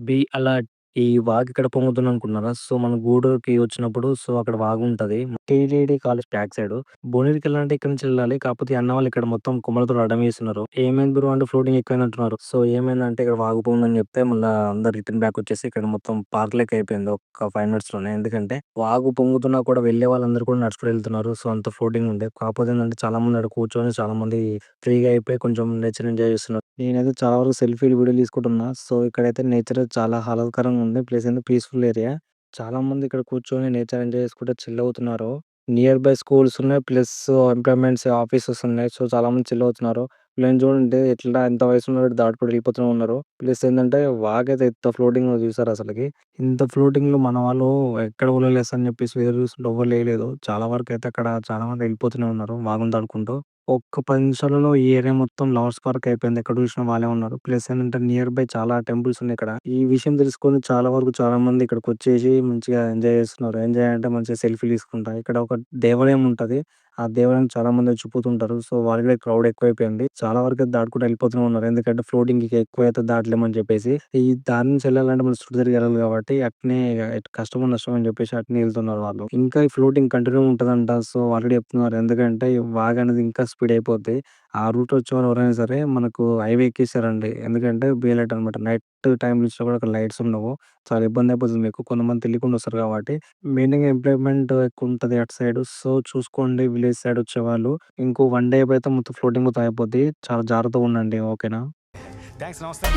Be alert. ఈ వాగిక్కడ పొంగుతుందనుకుంటున్నారా? So, మన గూడూరుకి వచ్చినప్పుడు సో, అక్కడ వాగుంటది. TTD college back side. భువనగిరికెళ్ళాలంటే ఇక్కడి నుంచి కాపోతే కాకపోతే ఈ అన్న వాళ్ళు ఇక్కడ మొత్తం కొమ్మలతోటి అడ్డం ఏమైంది బ్రో అంటే ఫ్లోటింగ్ ఎక్కువైందంటున్నారు. సో, ఏమైందంటే ఇక్కడ వాగు పొంగుందని చెప్తే మళ్ళా అందరూ రిటర్న్ బ్యాక్ వచ్చేసి ఇక్కడ మొత్తం పార్క్ లెక్క అయిపోయింది. ఒక్క 5 మినిట్స్‌లోనే. ఎందుకంటే వాగు పొంగుతున్నా కూడా వెళ్ళే వాళ్ళందరూ కూడా నడుచుకుంటూ వెళ్తున్నారు సో, అంత ఫ్లోటింగ్ ఉండే. కాకపోతే ఏందంటే చాలా మంది ఆడ కూర్చొని చాలా మంది ఫ్రీగా అయిపోయి కొంచెం నేచర్ ఎంజాయ్ చేస్తున్నారు. నేనైతే చాలా వరకు సెల్ఫీలు, వీడియోలు తీసుకుంటున్నా. సో, ఇక్కడైతే నేచర్ చాలా ఆహ్లాదకరంగా ఉంది. ప్లేస్ ఏంది పీస్‌ఫుల్ ఏరియా. చాలా మంది ఇక్కడ కూర్చొని నేచర్ ఎంజాయ్ చేసుకుంటూ చిల్ అవుతున్నారు. నియర్ బై స్కూల్స్ ఉన్నాయి. ప్లస్ ఎంప్లాయ్‌మెంట్స్ ఆఫీసెస్ ఉన్నాయి. సో, చాలా మంది చిల్ అవుతున్నారు. వీళ్ళని చూడండి ఎట్లా ఎంత వయసున్న దాటుకుంటూ వెళ్ళిపోతూ ఉన్నారు. ప్లస్ ఏందంటే వాగైతే ఎంత ఫ్లోటింగ్ ఉందో చూసారా అసలకి. ఇంత ఫ్లోటింగ్‌లో మన వాళ్ళు ఎక్కడ వలలేస్తా అని చెప్పేసి ఎదురు చూస్తుంటే ఎవ్వరు లేయలేదు. చాలా వరకైతే అక్కడ చాలా మంది వెళ్ళిపోతూనే ఉన్నారు వాగుని దాటుకుంటూ. ఒక్క 10 నిమిషాలలో ఈ ఏరియా మొత్తం లవర్స్ పార్క్ అయిపోయింది. ఎక్కడ చూసినా వాళ్ళే ఉన్నారు. ప్లస్ ఏంటంటే నియర్ బై చాలా టెంపుల్స్ ఉన్నాయి ఇక్కడ. ఈ విషయం తెలుసుకొని చాలా వరకు చాలా మంది ఇక్కడికొచ్చేసి మంచిగా ఎంజాయ్ చేస్తున్నారు. ఎంజాయ్ అంటే మంచిగా సెల్ఫీలు తీసుకుంటా. ఇక్కడ ఒక దేవాలయం ఉంటది. ఆ దేవాలయానికి చాలా మంది వచ్చి పోతుంటారు. సో, వాళ్ళకి క్రౌడ్ ఎక్కువైపోయింది. చాలా వరకు దాటుకుంటూ వెళ్ళిపోతూనే ఉన్నారు. ఎందుకంటే ఫ్లోటింగ్ ఇక ఎక్కువైతే దాటలేమని చెప్పేసి. ఈ దారి నుంచి వెళ్ళాలంటే మనం చుట్టూ తిరిగి కాబట్టి అట్నే కష్టమో నష్టమో అని చెప్పేసి అట్నే వెళ్తున్నారు వాళ్ళు. ఇంకా ఈ ఫ్లోటింగ్ కంటిన్యూ ఉంటదంట. సో, ఆల్రెడీ చెప్తున్నారు. ఎందుకంటే ఈ అనేది ఇంకా స్పీడ్ అయిపోద్ది. ఆ రూట్ వచ్చేవాళ్ళు ఎవరైనా సరే మనకు హైవే ఎక్కేసారండి. ఎందుకంటే బీ లైట్ అనమాట. నైట్ టైం నుంచి కూడా అక్కడ లైట్స్ ఉండవు. చాలా ఇబ్బంది అయిపోతుంది మీకు. కొంతమంది తెలియకుండా వస్తారు కాబట్టి. మెయిన్‌గా ఎంప్లాయ్‌మెంట్ ఎక్కువ ఉంటుంది అటు సైడు. సో, చూసుకోండి విలేజ్ సైడ్ వచ్చేవాళ్ళు. ఇంకో వన్ డే అయిపోతే మొత్తం ఫ్లోటింగ్ మొత్తం అయిపోద్ది. చాలా జాగ్రత్తగా ఉండండి. ఓకేనా? థాంక్స్. నమస్తే.